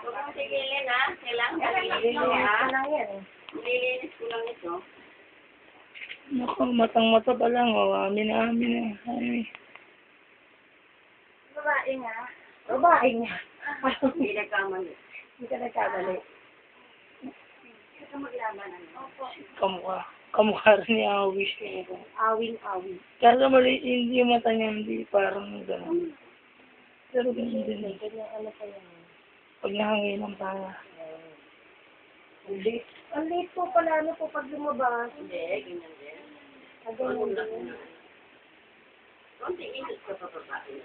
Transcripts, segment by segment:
Huwag mong tigilin ha. Kailangan ha. ko lang yan eh. Nililinis ko lang ito. Naku, matang-mata pa lang, oh. Amin na amin na. Ay, Babae nga. Babae nga. Hindi nagkamali. Hindi ka nagkamali. Ito maglaban ano. Opo. kamukha. Kamukha rin ni Awis. eh. Awing-awing. Kaso mali, hindi yung mata niya, hindi parang gano'n. Pero ganun din. Eh. ganyan ano pa yan. Pag nahangin ang panga. Ang late. Ang late po pala ano po pag lumabas. Hindi, ganyan din. Ang ganyan Konti din. Konti init ka pa babae.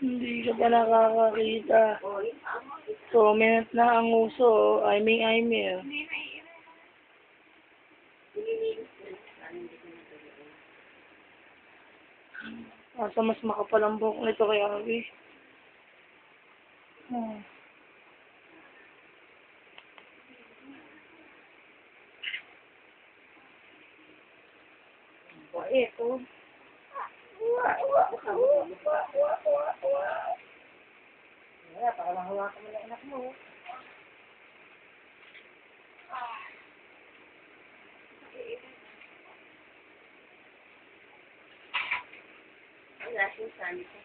Hindi ka pa nakakakita. Minute na ang uso. I mean, I mean. Hindi ko nagagawin. Asa mas makapal ang buhok nito kay Awi. Hmm. O, eto. Uwa, uwa, uwa, uwa, uwa, uwa, uwa. Wala, para mahawakan mo na anak mo. Ang lasing sani ko.